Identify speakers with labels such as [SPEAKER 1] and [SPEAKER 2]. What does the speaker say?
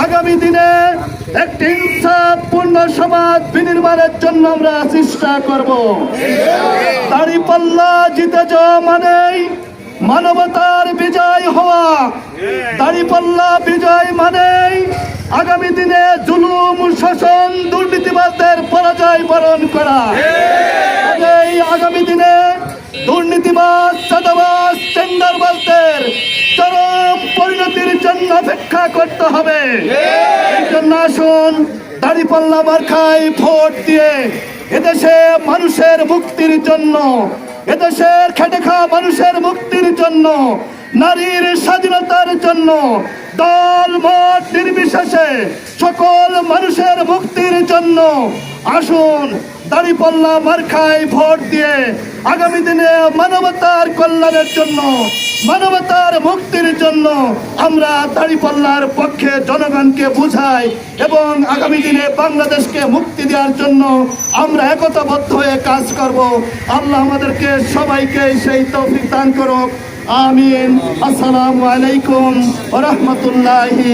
[SPEAKER 1] আগামী দিনে একটি ইনসাফপূর্ণ সমাজ বিনির্মাণের জন্য আমরা চেষ্টা করব। দাড়িপাল্লা জিতে যাওয়া মানেই মানবতার বিজয় হওয়া। দাড়িপাল্লা বিজয় মানেই আগামী দিনে জুলুম, শাসন দুর্নীতিবাদদের পরাজয় বরণ করা। এই আগামী দিনে দুর্নীতিবাদ চাঁদাবাজ, টেন্ডারবাজদের চরম জন্য অপেক্ষা করতে হবে। এই জন্য আসুন দাড়িপাল্লা মার্খায় ভোট দিয়ে এদেশে মানুষের মুক্তির জন্য, এদেশের খেটে মানুষের মুক্তির জন্য, নারীর স্বাধীনতার জন্য, দল মত নির্বিশেষে সকল মানুষের মুক্তির জন্য আসুন দাড়িপাল্লা মার্খায় ভোট দিয়ে আগামী দিনে মানবতার কল্যাণের জন্য মানবতার মুক্তির জন্য আমরা দাড়িপাল্লার পক্ষে জনগণকে বুঝাই এবং আগামী দিনে বাংলাদেশকে মুক্তি দেওয়ার জন্য আমরা একতাবদ্ধ হয়ে কাজ করব। আল্লাহ আমাদেরকে সবাইকে সেই তৌফিক দান করুক। আমিন। আসসালামু আলাইকুম রাহমাতুল্লাহি